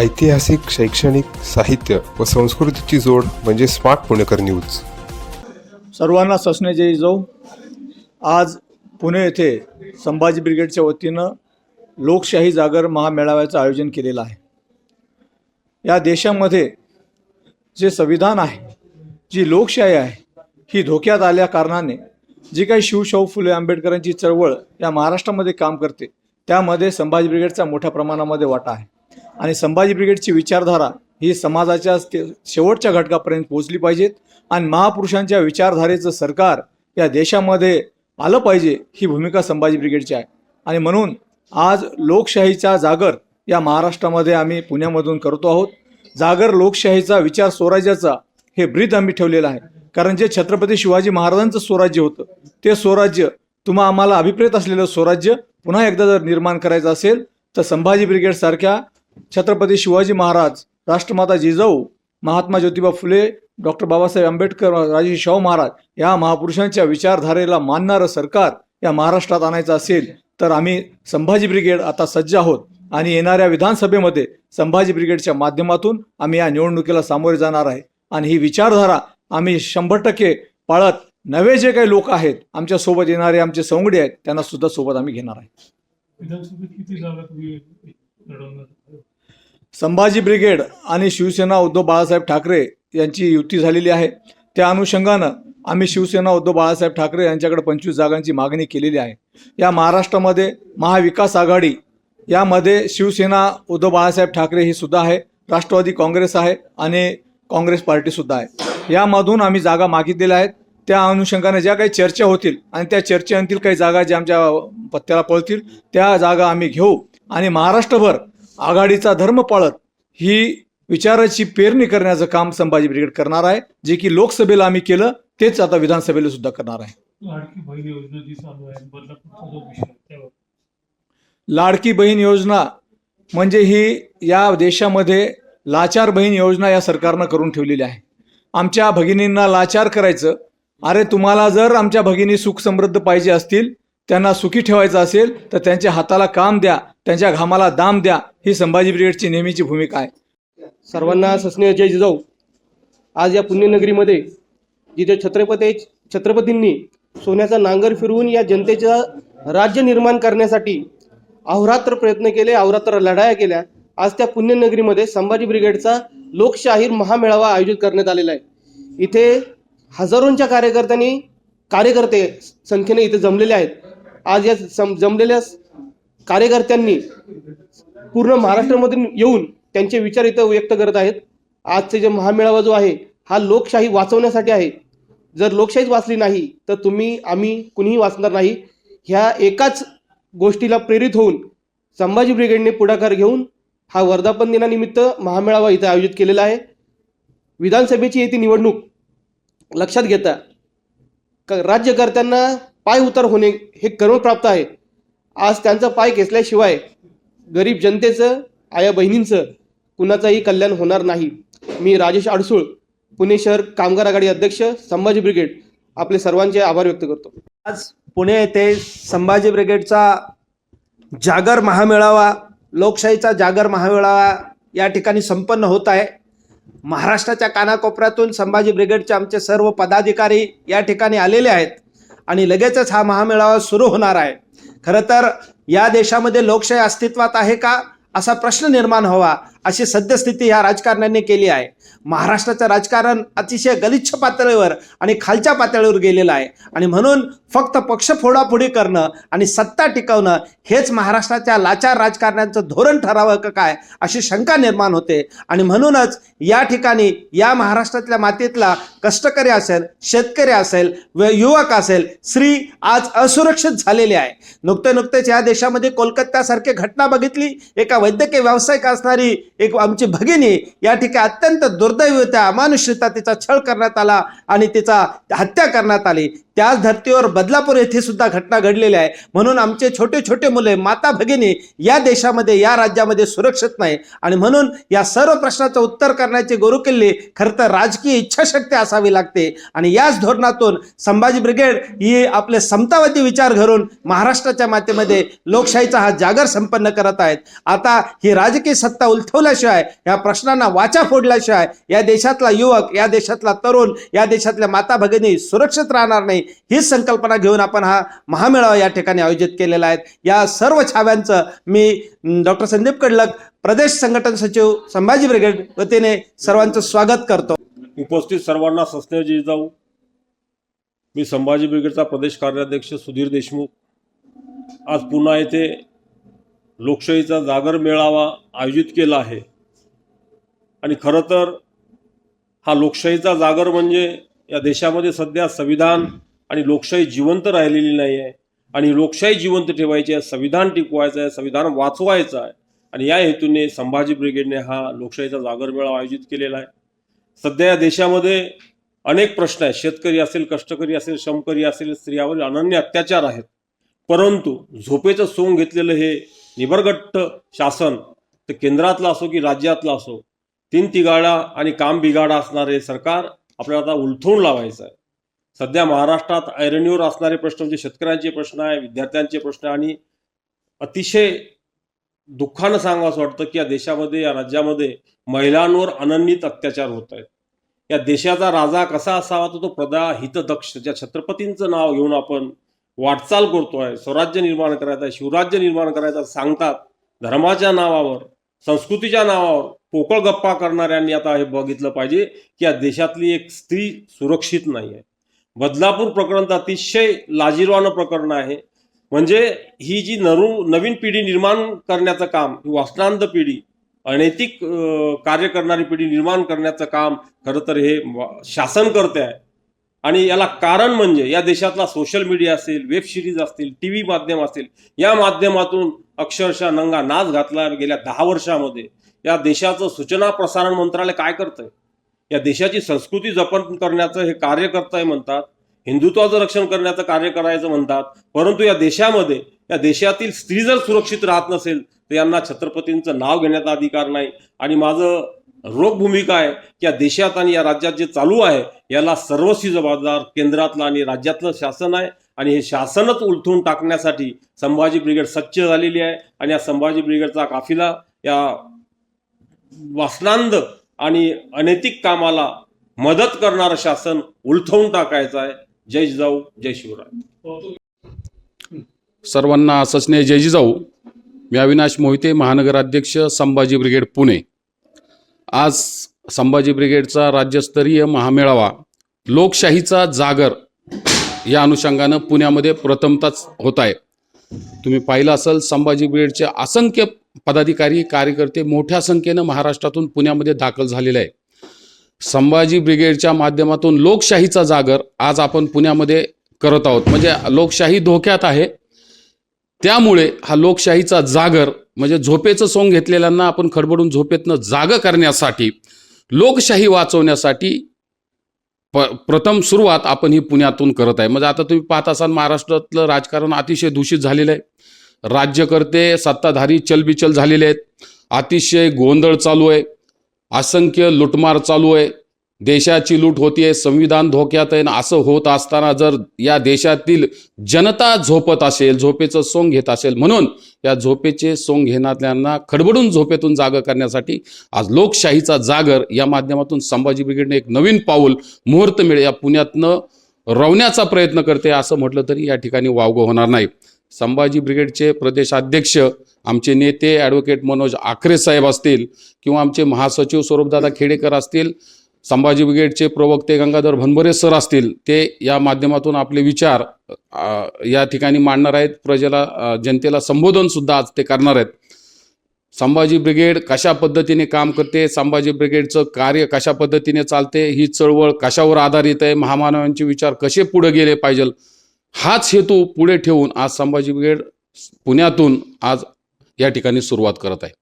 ऐतिहासिक शैक्षणिक साहित्य व संस्कृतीची जोड म्हणजे स्मार्ट पुणेकर न्यूज. सर्वांना ससने जय जाऊ आज पुणे येथे संभाजी ब्रिगेडच्या वतीनं लोकशाही जागर महामेळाव्याचं आयोजन केलेलं आहे. या देशामध्ये जे संविधान आहे जी लोकशाही आहे ही धोक्यात आल्या कारणाने जी काही शिवशाहू फुले आंबेडकरांची चळवळ या महाराष्ट्रामध्ये काम करते त्यामध्ये संभाजी ब्रिगेडचा मोठ्या प्रमाणामध्ये वाटा आहे. आणि संभाजी ब्रिगेडची विचारधारा ही समाजाच्या ते- शेवटच्या घटकापर्यंत पोहोचली पाहिजेत आणि महापुरुषांच्या विचारधारेचं सरकार या देशामध्ये आलं पाहिजे ही भूमिका संभाजी ब्रिगेडची आहे. आणि म्हणून आज लोकशाहीचा जागर या महाराष्ट्रामध्ये आम्ही पुण्यामधून करतो आहोत. जागर लोकशाहीचा विचार स्वराज्याचा हे ब्रीद आम्ही ठेवलेलं आहे. कारण जे छत्रपती शिवाजी महाराजांचं स्वराज्य होतं ते स्वराज्य तुम्हा आम्हाला अभिप्रेत असलेलं स्वराज्य पुन्हा एकदा जर निर्माण करायचं असेल तर संभाजी ब्रिगेडसारख्या छत्रपती शिवाजी महाराज राष्ट्रमाता जिजाऊ महात्मा ज्योतिबा फुले डॉक्टर बाबासाहेब आंबेडकर राजे शाहू महाराज या महापुरुषांच्या विचारधारेला मानणारं सरकार या महाराष्ट्रात आणायचं असेल तर आम्ही संभाजी ब्रिगेड आता सज्ज आहोत आणि येणाऱ्या विधानसभेमध्ये संभाजी ब्रिगेडच्या माध्यमातून आम्ही या निवडणुकीला सामोरे जाणार आहे. आणि ही विचारधारा आम्ही शंभर टक्के पाळत नवे जे काही लोक आहेत आमच्यासोबत येणारे आमचे सवंगडी आहेत त्यांना सुद्धा सोबत आम्ही घेणार आहे. संभाजी ब्रिगेड आणि शिवसेना उद्धव बाळासाहेब ठाकरे यांची युती झालेली आहे. त्या अनुषंगानं आम्ही शिवसेना उद्धव बाळासाहेब ठाकरे यांच्याकडे पंचवीस जागांची मागणी केलेली आहे. या महाराष्ट्रामध्ये महाविकास आघाडी यामध्ये शिवसेना उद्धव बाळासाहेब ठाकरे ही सुद्धा आहे राष्ट्रवादी काँग्रेस आहे आणि काँग्रेस पार्टीसुद्धा आहे. यामधून आम्ही जागा मागितलेल्या आहेत. त्या अनुषंगाने ज्या काही चर्चा होतील आणि त्या चर्चेतील काही जागा ज्या आमच्या पत्त्याला पळतील त्या जागा आम्ही घेऊ. आणि महाराष्ट्रभर आघाडीचा धर्म पाळत ही विचाराची पेरणी करण्याचं काम संभाजी ब्रिगेड करणार आहे. जे की लोकसभेला आम्ही केलं तेच आता विधानसभेला सुद्धा करणार आहे. लाडकी बहीण योजना म्हणजे ही या देशामध्ये लाचार बहीण योजना या सरकारनं करून ठेवलेली आहे. आमच्या भगिनींना लाचार करायचं. अरे तुम्हाला जर आमच्या भगिनी सुख समृद्ध पाहिजे असतील त्यांना सुखी ठेवायचं असेल तर त्यांच्या हाताला काम द्या. त्यांच्या घामाला दाम द्या ही संभाजी ब्रिगेडची नेहमीची भूमिका आहे. सर्वांना सस्नेह जय जिजाऊ. आज या पुण्यनगरीमध्ये जिथे छत्रपती छत्रपतींनी सोन्याचा नांगर फिरवून या जनतेचं राज्य निर्माण करण्यासाठी अहोरात्र प्रयत्न केले अहोरात्र लढाया केल्या आज त्या पुण्यनगरीमध्ये संभाजी ब्रिगेडचा लोकशाहीर महामेळावा आयोजित करण्यात आलेला आहे. इथे हजारोंच्या कार्यकर्त्यांनी कार्यकर्ते संख्येने इथे जमलेले आहेत. आज या सम जमलेल्या कार्यकर्त्यांनी पूर्ण महाराष्ट्रामधून येऊन त्यांचे विचार इथं व्यक्त करत आहेत. आजचे जे महामेळावा जो आहे हा लोकशाही वाचवण्यासाठी आहे. जर लोकशाहीच वाचली नाही तर तुम्ही आम्ही कुणीही वाचणार नाही. ह्या एकाच गोष्टीला प्रेरित होऊन संभाजी ब्रिगेडने पुढाकार घेऊन हा वर्धापन दिनानिमित्त महामेळावा इथं आयोजित केलेला आहे. विधानसभेची येते निवडणूक लक्षात घेता राज्यकर्त्यांना पाय उतार होणे हे कर्मप्राप्त आहे. आज त्यांचा पाय घेतल्याशिवाय गरीब जनतेचं आया बहिणींचं कुणाचंही कल्याण होणार नाही. मी राजेश अडसूळ पुणे शहर कामगार आघाडी अध्यक्ष संभाजी ब्रिगेड आपले सर्वांचे आभार व्यक्त करतो. आज पुणे येथे संभाजी ब्रिगेडचा जागर महामेळावा लोकशाहीचा जागर महामेळावा या ठिकाणी संपन्न होत आहे. महाराष्ट्राच्या कानाकोपऱ्यातून संभाजी ब्रिगेडचे आमचे सर्व पदाधिकारी या ठिकाणी आलेले आहेत आणि लगेचच हा महामेळावा सुरू होणार आहे. खरं तर या देशामध्ये लोकशाही अस्तित्वात आहे का? असा प्रश्न निर्माण व्हावा अशी सद्यस्थिती ह्या राजकारण्यांनी केली आहे. महाराष्ट्राचं राजकारण अतिशय गलिच्छ पातळीवर आणि खालच्या पातळीवर गेलेलं आहे. आणि म्हणून फक्त पक्ष फोडाफोडी करणं आणि सत्ता टिकवणं हेच महाराष्ट्राच्या लाचार राजकारण्यांचं धोरण ठरावं का काय अशी शंका निर्माण होते. आणि म्हणूनच या ठिकाणी या महाराष्ट्रातल्या मातीतला कष्टकरी असेल शेतकरी असेल व युवक असेल स्त्री आज असुरक्षित झालेली आहे. नुकते नुकतेच या देशामध्ये कोलकात्यासारखी घटना बघितली. एका वैद्यकीय व्यावसायिक असणारी एक आमची भगिनी या ठिकाणी अत्यंत दुर् दुर्दैवत्या अमानुष्यता तिचा छळ करण्यात आला आणि तिचा हत्या करण्यात आली. त्याच धर्तीवर बदलापूर येथे सुद्धा घटना घडलेल्या आहे. म्हणून आमचे छोटे छोटे मुले माता भगिनी या देशामध्ये या राज्यामध्ये सुरक्षित नाही. आणि म्हणून या सर्व प्रश्नाचं उत्तर करण्याचे गुरुकिल्ले खरं तर राजकीय इच्छाशक्ती असावी लागते. आणि याच धोरणातून संभाजी ब्रिगेड ही आपले समतावादी विचार घरून महाराष्ट्राच्या मातेमध्ये लोकशाहीचा हा जागर संपन्न करत आहेत. आता ही राजकीय सत्ता उलथवल्याशिवाय या प्रश्नांना वाचा फोडल्याशिवाय या देशातला युवक या देशातला तरुण या देशातल्या माता भगिनी सुरक्षित राहणार नाही. हीच संकल्पना घेऊन आपण हा महामेळावा या ठिकाणी आयोजित केलेला आहे. या सर्व छाव्यांचं मी डॉक्टर संदीप कडलक प्रदेश संघटन सचिव संभाजी ब्रिगेड वतीने सर्वांचं स्वागत करतो. उपस्थित सर्वांना सस्ते जिजाऊ मी संभाजी ब्रिगेडचा प्रदेश कार्याध्यक्ष सुधीर देशमुख. आज पुन्हा येथे लोकशाहीचा जागर मेळावा आयोजित केला आहे. आणि खरं तर हा लोकशाहीचा जागर म्हणजे या देशामध्ये सध्या संविधान आणि लोकशाही जिवंत राहिलेली नाही आहे आणि लोकशाही जिवंत ठेवायची आहे संविधान टिकवायचं आहे संविधान वाचवायचं आहे. आणि या हेतूने संभाजी ब्रिगेडने हा लोकशाहीचा जागर मेळावा आयोजित केलेला आहे. सध्या या देशामध्ये अनेक प्रश्न आहेत. शेतकरी असेल कष्टकरी असेल श्रमकरी असेल स्त्रियावरील अनन्य अत्याचार आहेत. परंतु झोपेचं सोंग घेतलेलं हे निबरगट्ट शासन तर केंद्रातलं असो की राज्यातलं असो तीन तिगाडा आणि काम बिगाडा असणारे सरकार आपल्याला आता उलथवून लावायचं आहे. सध्या महाराष्ट्रात ऐरणीवर असणारे प्रश्न म्हणजे शेतकऱ्यांचे प्रश्न आहे विद्यार्थ्यांचे प्रश्न आणि अतिशय दुःखानं सांगावं असं वाटतं की या देशामध्ये या राज्यामध्ये महिलांवर अनन्वित अत्याचार होत आहेत. या देशाचा राजा कसा असावा तो तो प्रदा हितदक्ष. ज्या छत्रपतींचं नाव घेऊन आपण वाटचाल करतोय स्वराज्य निर्माण करायचं आहे शिवराज्य निर्माण करायचं सांगतात धर्माच्या नावावर संस्कृतीच्या नावावर पोकळ गप्पा करणाऱ्यांनी आता हे बघितलं पाहिजे की या देशातली एक स्त्री सुरक्षित नाही आहे. बदलापूर प्रकरण तर अतिशय लाजीरवानं प्रकरण आहे. म्हणजे ही जी नरू नवीन पिढी निर्माण करण्याचं काम ही वासनांत पिढी अनैतिक कार्य करणारी पिढी निर्माण करण्याचं काम खरं तर हे शासन करते आहे आणि याला कारण म्हणजे या देशातला सोशल मीडिया असेल वेब सिरीज असतील टी व्ही माध्यम असतील या माध्यमातून अक्षरशः नंगा नाच घातला गेल्या दहा वर्षामध्ये. या देशाचं सूचना प्रसारण मंत्रालय काय करतंय? या देशाची संस्कृती जपन करण्याचं हे कार्य करताय म्हणतात हिंदुत्वाचं रक्षण करण्याचं कार्य करायचं म्हणतात परंतु या देशामध्ये या देशातील स्त्री जर सुरक्षित राहत नसेल तर यांना छत्रपतींचं नाव घेण्याचा अधिकार नाही. आणि माझं रोग भूमिका आहे की या देशात आणि या राज्यात जे चालू आहे याला सर्वस्वी जबाबदार केंद्रातलं आणि राज्यातलं शासन आहे. आणि हे शासनच उलथून टाकण्यासाठी संभाजी ब्रिगेड सज्ज झालेली आहे. आणि या संभाजी ब्रिगेडचा काफिला या वासनांद आणि अनैतिक कामाला मदत करणारं शासन उलथवून टाकायचं आहे. जय जिजाऊ जय शिवराय. सर्वांना सस्नेह जय जिजाऊ. मी अविनाश मोहिते महानगराध्यक्ष संभाजी ब्रिगेड पुणे. आज संभाजी ब्रिगेडचा राज्यस्तरीय महामेळावा लोकशाहीचा जागर या अनुषंगानं पुण्यामध्ये प्रथमताच होत आहे. तुम्ही पाहिलं असेल संभाजी ब्रिगेडचे असंख्य पदाधिकारी कार्यकर्ते मोठ्या संख्येनं महाराष्ट्रातून पुण्यामध्ये दाखल झालेले आहे संभाजी ब्रिगेडच्या माध्यमातून लोकशाहीचा जागर आज आपण पुण्यामध्ये करत आहोत. म्हणजे लोकशाही धोक्यात आहे. त्यामुळे हा लोकशाहीचा जागर म्हणजे झोपेचं सोंग घेतलेल्यांना आपण खडबडून झोपेतनं जाग करण्यासाठी लोकशाही वाचवण्यासाठी प प्रथम सुरुवात आपण ही पुण्यातून करत आहे. म्हणजे आता तुम्ही पाहत असाल महाराष्ट्रातलं राजकारण अतिशय दूषित झालेलं आहे. राज्यकर्ते सत्ताधारी चलबिचल झालेले आहेत. अतिशय गोंधळ चालू आहे. असंख्य लुटमार चालू आहे. देशाची लूट होतीये संविधान धोक्यात आहे. आणि असं होत असताना जर या देशातील जनता झोपत असेल झोपेचं सोंग घेत असेल म्हणून या झोपेचे सोंग घेणाऱ्यांना खडबडून झोपेतून जागं करण्यासाठी आज लोकशाहीचा जागर या माध्यमातून संभाजी ब्रिगेडने एक नवीन पाऊल मुहूर्त मुहूर्तमेळ या पुण्यातनं रवण्याचा प्रयत्न करते असं म्हटलं तरी या ठिकाणी वावगं होणार नाही. संभाजी ब्रिगेडचे प्रदेशाध्यक्ष आमचे नेते ॲडव्होकेट मनोज आखरे साहेब असतील किंवा आमचे महासचिव स्वरूपदादा खेडेकर असतील संभाजी ब्रिगेडचे प्रवक्ते गंगाधर भनबरे सर असतील ते या माध्यमातून आपले विचार या ठिकाणी मांडणार आहेत. प्रजेला जनतेला संबोधन सुद्धा आज ते करणार आहेत. संभाजी ब्रिगेड कशा पद्धतीने काम करते संभाजी ब्रिगेडचं कार्य कशा पद्धतीने चालते ही चळवळ कशावर आधारित आहे महामानवांचे विचार कसे पुढे गेले पाहिजे हाच हेतू पुढे ठेवून आज संभाजी ब्रिगेड पुण्यातून आज या ठिकाणी सुरुवात करत आहे.